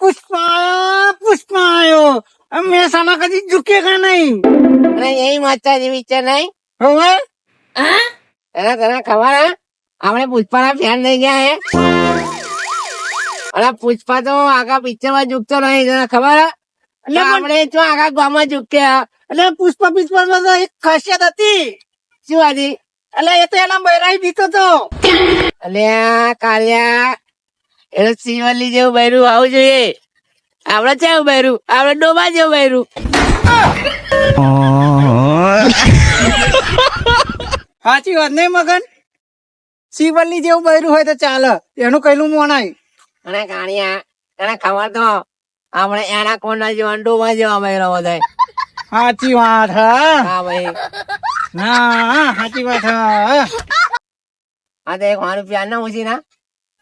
પુષ્પા પુષ્પાયો. મહેસાણા કદી ઝુકેગા નહીં. અને એ માતા જેવી છે નહીં હવે એના તને ખબર આપણે પુષ્પાના ફેન થઈ ગયા હે. અને પુષ્પા તો આગા પિક્ચરમાં ઝૂકતો નહીં તને ખબર એટલે આપણે જો આગા ગામમાં ઝૂકે એટલે પુષ્પા પુષ્પા માં તો એક ખાસિયત હતી. શું હતી? એટલે એ તો એના બહેરાઈ પીતો તો. અલ્યા કાળિયા એટલે શિવલી જેવું બૈરું આવું જોઈએ. આપડે કેવું બૈરું આપડે ડોબા જેવું બૈરું. સાચી વાત નહીં મગન? શિવલ્લી જેવું બૈરું હોય તો ચાલે. એનું કહેલું મોણાય અને કાણિયા તને ખબર તો આપણે એના કોના જેવા ડોબા જેવા બૈરો બધા સાચી વાત હા? ભાઈ. હા સાચી વાત હા આ તો એક મારું પ્યાર ના ઓછી ના.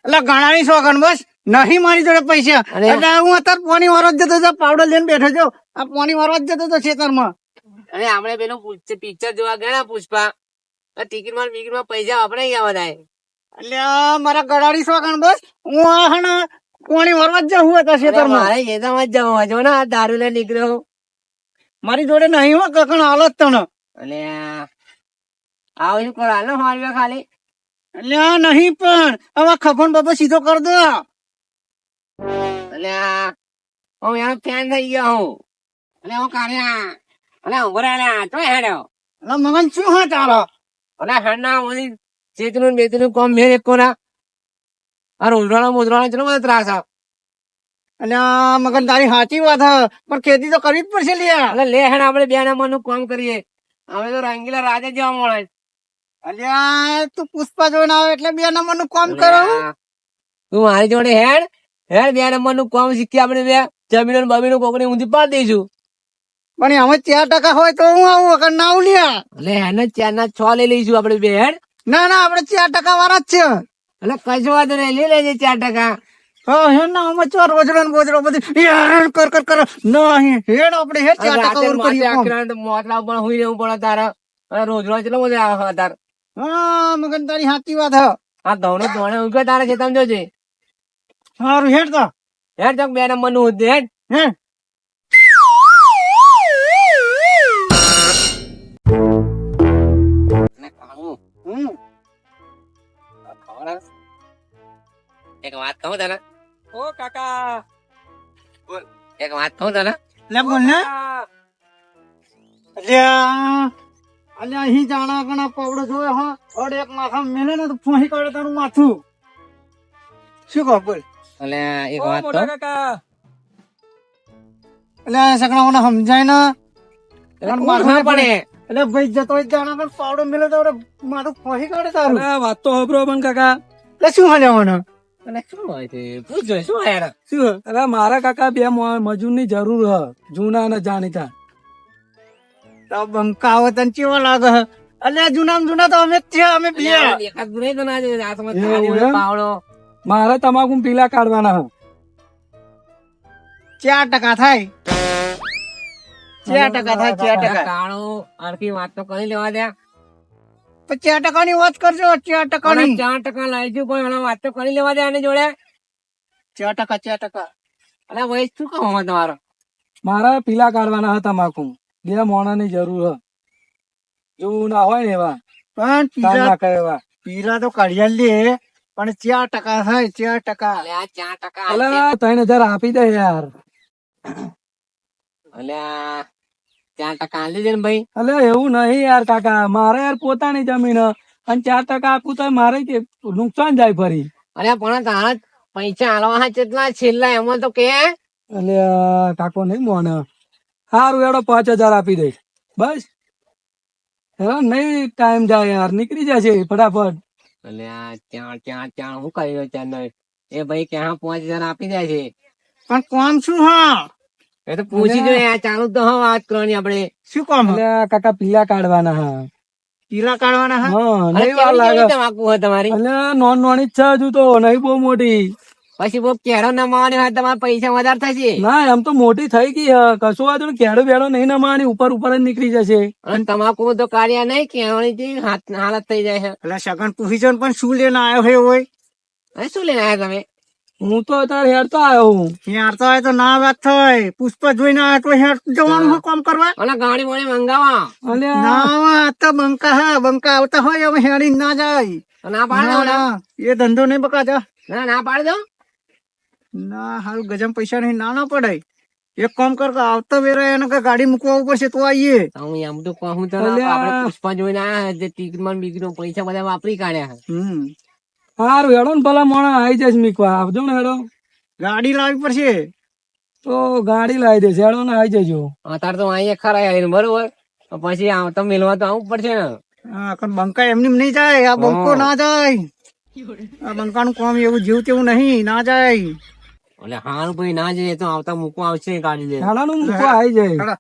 એટલે ગણાની શોખન બસ. નહીં મારી જોડે પૈસા. એટલે હું અત્યારે પોની વાળો જતો હતો પાવડર લઈને બેઠો છો. આ પોની વરસ જતો હતો ખેતરમાં. અને આપણે પેલું પિક્ચર જોવા ગયા પુષ્પા? ટિકિટમાં ટિકિટમાં પૈસા આપણે ગયા બધા એટલે મારા ગળાડી શોખન બસ. હું આ હણ ને પોણી વાળવા જ જવું હતા ખેતરમાં મારે ખેતરમાં જ જવું જો ને દારૂ લઈને નીકળ્યો મારી જોડે નહીં હો કકણ હાલત તને. એટલે આવું કરો? હાલો મારવે ખાલી. એટલે નહીં પણ. હવે ખફન બાબા સીધો કર દો. અને હું એનો ફેન થઈ ગયો હું. અને હું કાઢ્યા અને ઉભરા રહ્યા તો હેડ્યો એટલે મગન, શું હા તારો? અને હેડના ઓલી ચેતનું બેતનું કોમ મેં એક કોના. આ ઉધરાણો, મુધરાણો ચલો બધો ત્રાસ આવે. અને મગન, તારી સાચી વાત હ. પણ ખેતી તો કરવી જ પડશે લ્યા. અને લે હેડ, આપણે બે નંબરનું કામ કરીએ. અમે તો રંગીલા રાજા જેવા મળે. અલ્યા તું પુષ્પા જોઈને આવે એટલે બે નંબરનું કામ કરો તું મારી જોડે હેડ. હેડ બે નંબરનું કામ શીખી આપણે બે જમીન બમીન કોકની ઊંધી પાડી દઈશું. પણ અમે ચાર ટકા હોય તો હું આવું વગર ના આવું લ્યા. એટલે હેને ચાર ના છ લઈ લઈશું આપણે બે હેડ. ના ના આપડે ચાર ટકા વાળા જ છે. એટલે કશું વાંધો નહીં લઈ લેજે ચાર ટકા. આપણે રોજ રોજ કેટલો બધો આવે તાર હા મગન તારી સાચી વાત હે. આ ધોણો ધોણે ઉગે તારે છે તમે જોજે. સારું હેડ તો. હેડ તો બે નંબરનું હેડ. હે? એક વાત કહું તને? ઓ કાકા. એક વાત કહું તને? લે બોલ ને. અલ્યા. અલ્યા અહીં જાણા કણા પાવડો જોયો હા. અડ એક માથા મેલે ને તો ફોહી કાઢે તારું માથું. શું કહો બોલ? અલે એક વાત તો અલે સકણા સગડાઓને સમજાય ને? માથું પડે? એટલે ભાઈ જતો હોય જાણા કણ પાવડો મેલે તો માથું ફોહી કાઢે તારું. વાત તો હબરો બન કાકા. એટલે શું હજાવાનું મારા કાકા બે મજૂરની જરૂર હ. જૂના ને જાણીતા. તો બંકા તને કેવો લાગે? હે અલ્યા જૂના જૂના તો અમે છે અમે બે દેખાતું નહીં તો ના જોઈએ હાથમાં એવું થાળી એમ? હોય, પાવડો. મારે તમાકુ પીલા કાઢવાના હ. ચાર ટકા થાય. ચાર ટકા થાય ચાર ટકા. કાણો આરતી વાત તો કરી લેવા દે. તો ચાર ટકા ની વાત કરજો ચાર ટકા ની ચાર ટકા લાવજો પણ હમણાં વાત તો કરી લેવા દે આને જોડે. ચાર ટકા ચાર ટકા. અને ભાઈ શું કહો તમારો? મારા પીલા કાઢવાના હતા તમાકુ. બે મોણા ની જરૂર હ ના હોય ને એવા. પણ પીરા કરે એવા. તો કાઢ્યા લે પણ ચાર ટકા થાય ચાર ટકા. ચાર ટકા ત્રણ હજાર આપી દે યાર. ચાર ટકા આલી દે ને ભાઈ. અલે એવું નહીં યાર કાકા. મારે યાર પોતાની જમીન અને ચાર ટકા આપું તો મારે કે નુકસાન જાય ફરી. અરે પણ તારા પૈસા આલવા કેટલા છેલ્લા એમાં તો કે. કાકો નહીં મોને. સારું એડો પાંચ હજાર આપી દઈશ. બસ. નહીં ટાઈમ જાય યાર નીકળી જશે ફટાફટ. એટલે આ ત્યાં ત્યાં ત્યાં હું રહ્યો ચાર એ ભાઈ ક્યાં પાંચ હજાર આપી દે છે. પણ કોમ શું હા? એ તો પૂછી જો યાર ચાલુ તો હા વાત કરવાની આપણે. શું કોમ? એટલે કાકા પીલા કાઢવાના હા. પીલા કાઢવાના હા? હા નહીં વાર લાગે. તમાકુ તમારી? એટલે નોન નોની જ છે હજુ તો નહીં બહુ મોટી. પછી બહુ કેળો નમાવાની હોય તમારા પૈસા વધારે થશે. ના એમ તો મોટી થઈ ગઈ કશું વાંધો નહીં. કેળો બેળો નહીં નમાવાની ઉપર ઉપર જ નીકળી જશે. અને તમાકુ તો કાર્ય નહીં કેળવણી જેવી હાલત થઈ જાય છે. એટલે સગન પૂછી પણ શું લઈને આવ્યો હોય હોય શું લઈને આવ્યા તમે? હું તો અત્યારે હેરતો આવ્યો હું. હેર તો આવ્યો તો ના વાત થાય. પુષ્પ જોઈને આવ્યો તો હેર જવાનું હું કામ કરવા? અને ગાડી વાળી મંગાવા. અને ના તો બંકા હા બંકા આવતા હોય હવે હેરી ના જાય. ના પાડ દો ના, ના, એ ધંધો નહીં બકા જા ના ના પાડી દો. ના હાલ ગજમ પૈસા નહીં ના ના પડાય. એક કામ કર આવતા વેરા એને કે ગાડી મૂકવા પડશે તો આવીએ. હું એમ તો કહું તો આપણે પુષ્પા જોઈને આયા જે ટિકિટમાં બીકીટ પૈસા બધા વાપરી કાઢ્યા હમ. સારું હેડો ને ભલા મોણા આવી જશે મીકવા. આવજો ને હેડો. ગાડી લાવી પડશે. તો ગાડી લાવી દેશે હેડો ને આવી જજો. અત્યારે તો અહીંયા ખરા આવીને બરોબર? પછી આવતા મેળવા તો આવવું પડશે ને. હા પણ બંકા એમની નહીં જાય આ બંકો ના જાય. આ બંકાનું કામ એવું જીવ તેવું નહીં ના જાય. એટલે હાલ ભાઈ ના જઈએ તો આવતા મૂકવા આવશે ગાડી લઈને. હેડો ને મૂકવા આવી જાય. હેડો,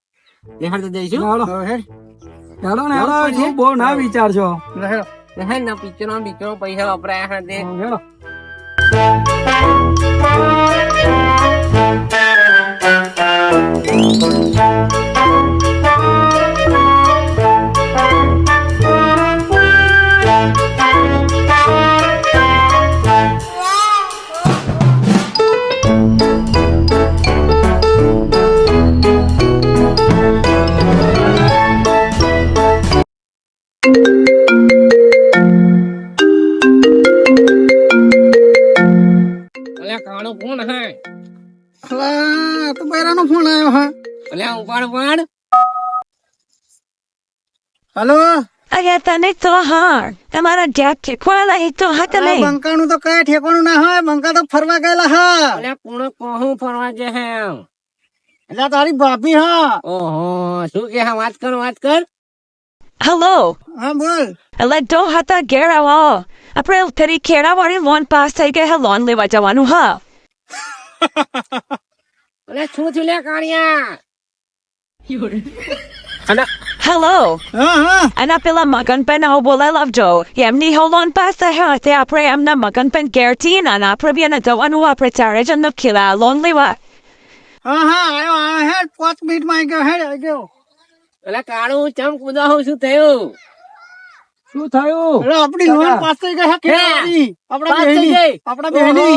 લેહાર તો જઈશું હાલો હેડો. ને હેડો શું બહુ ના વિચારશો. લે હેડો. હે ને પિક્ચરો પિક્ચરો પૈસા વપરાયા છે તે હેડો. કાળો કોણ હે. અલા, તો બૈરાનો ફોન આવ્યો હા. અલ્યા ઉપાડ ઉપાડ. હલો? અરે તને તો હાર. તમારા શીખવાડેલા એ તો હા નહીં? બંકાનું તો કઈ ઠેકાણું ના હોય. બંકા તો ફરવા ગયેલા હા. અલ્યા કોણ કહું ફરવા જે હે? એટલે તારી ભાભી હા. ઓહો શું કે હા? વાત કર વાત કર. હલો હા બોલ એટલે તો હતા ઘેર આવો આપણે ફરી ખેડાવાળી લોન પાસ થઈ ગઈ હે લોન લેવા જવાનું હા અલ્યા શું થયું લે અને હેલો હા હા અને પેલા મગનપેન આવો બોલાવી લાવજો એમની હો લોન પાસ થઈ તે આપણે એમના મગનપેન ઘેરથી અને આપણે બી એને જવાનું આપણે ચારે જણ નક્કી લોન લેવા હા હા આવ્યો હેડ પાંચ મિનિટમાં ગયો હેડ ગયો અલ્યા કાળું ચમ કુદાવું શું થયું શું થયું એટલે આપણી લોન. પાસ થઈ ગઈ હે બહેની. બહેની.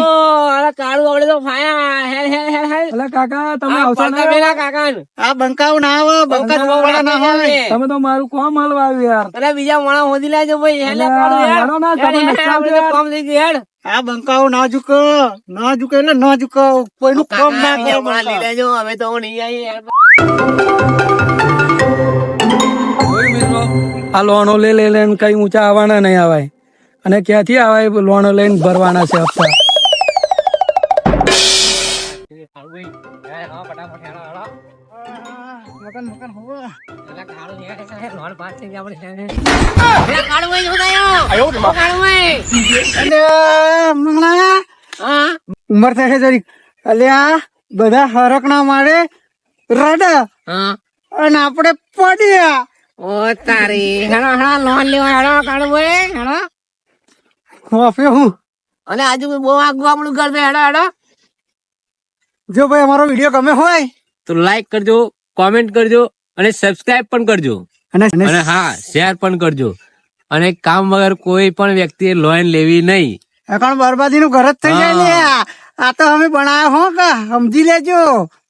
કાળું આવડે તો ફાયા એટલે કાકા તમે પેલા કાકાને. આ બંકાઓ ના આવે બંકા જોવાવાળા ના હોય તમે તો મારું કોમ હલવા આવ્યું યાર અરે બીજા માણસ હોદી લેજો ભાઈ કાળું. ના, તમે. કામ ગયું હેડ. આ બંકાઓ ના ઝુકે ના ઝુકે એટલે ના ઝુકે કોઈનું કામ ના કરે લેજો અમે તો નહીં આવી. આ લોનો લઈ લઈ લઈને કઈ ઊંચા આવવાના નહીં આવાય. અને ક્યાંથી આવાય? લોનો લઈને ભરવાના છે હપ્તા. ઉમર થશે જરીક. અલ્યા બધા હરક ના મારે રડ અને આપણે પડ્યા. ઓ તારી. હેડો હેડો લોન લેવા હેડો કાળું ભાઈ હેડો. વાપે હું? અને આજુ બહુ આગું આપણું ઘર હેડો હેડો. જો ભાઈ અમારો વીડિયો ગમે હોય તો લાઈક કરજો કોમેન્ટ કરજો અને સબસ્ક્રાઇબ પણ કરજો. અને અને હા શેર પણ કરજો. અને કામ વગર કોઈ પણ વ્યક્તિએ લોન લેવી નહીં. અકાણ બરબાદી નું ઘર જ થઈ જાય લે આ તો અમે બનાવ્યો હો કા? સમજી લેજો.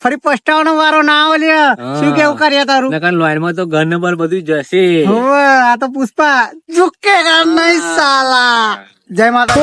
ફરી પસ્તાવાનો વારો ના આવે લે શું કેવું કરીએ તારું? નકર લોનમાં તો ઘર નંબર બધું જશે હોવે આ તો પુષ્પા ઝુકેગા નહીં સાલા. જય માતા